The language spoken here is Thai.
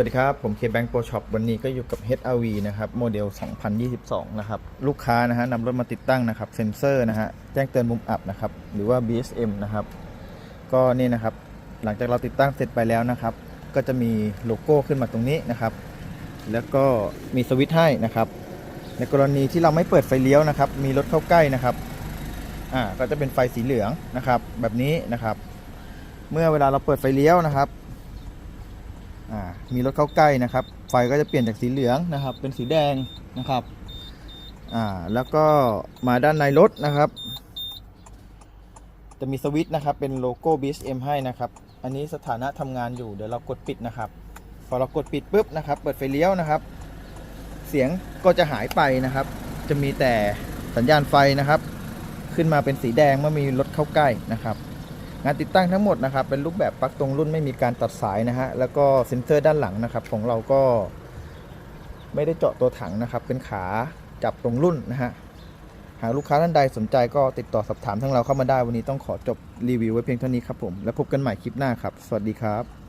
สวัสดีครับ ผมเคแบงค์โปรช็อปวันนี้ก็อยู่กับ HRV นะครับ โมเดล 2022 นะครับ ลูกค้านะฮะนำรถมาติดตั้งนะครับ เซ็นเซอร์นะฮะ แจ้งเตือนมุมอับนะครับ หรือว่า BSM นะครับ ก็นี่นะครับ หลังจากเราติดตั้งเสร็จไปแล้วนะครับ ก็จะมีโลโก้ขึ้นมาตรงนี้นะครับ แล้วก็มีสวิตช์ให้นะครับ ในกรณีที่เราไม่เปิดไฟเลี้ยวนะครับ มีรถเข้าใกล้นะครับ อ่า ก็จะเป็นไฟสีเหลืองนะครับ แบบนี้นะครับ เมื่อเวลาเราเปิดไฟเลี้ยวนะครับ มีรถเข้าใกล้นะครับ ไฟก็จะเปลี่ยนจากสีเหลืองนะครับ เป็นสีแดงนะครับอ่าแล้วก็มาด้านในรถนะครับ จะมีสวิตช์นะครับ เป็นโลโก้ BSM ให้นะครับ อันนี้สถานะทำงานอยู่เดี๋ยวเรากดปิดนะครับ พอเรากดปิดปุ๊บนะครับ เปิดไฟเลี้ยวนะครับ เสียงก็จะหายไปนะครับ จะมีแต่สัญญาณไฟนะครับ ขึ้นมาเป็นสีแดงเมื่อมีรถเข้าใกล้นะครับ งานติดตั้งทั้งหมดนะครับเป็นรูปแบบปลั๊กตรงรุ่นไม่มีการตัดสายนะฮะแล้วก็เซ็นเซอร์ด้านหลังนะครับ ของเราก็ไม่ได้เจาะตัวถังนะครับ เป็นขาจับตรงรุ่นนะฮะหากลูกค้าท่านใดสนใจก็ติดต่อสอบถามทางเราเข้ามาได้วันนี้ต้องขอจบรีวิวไว้เพียงเท่านี้ครับผม แล้วพบกันใหม่คลิปหน้าครับ สวัสดีครับ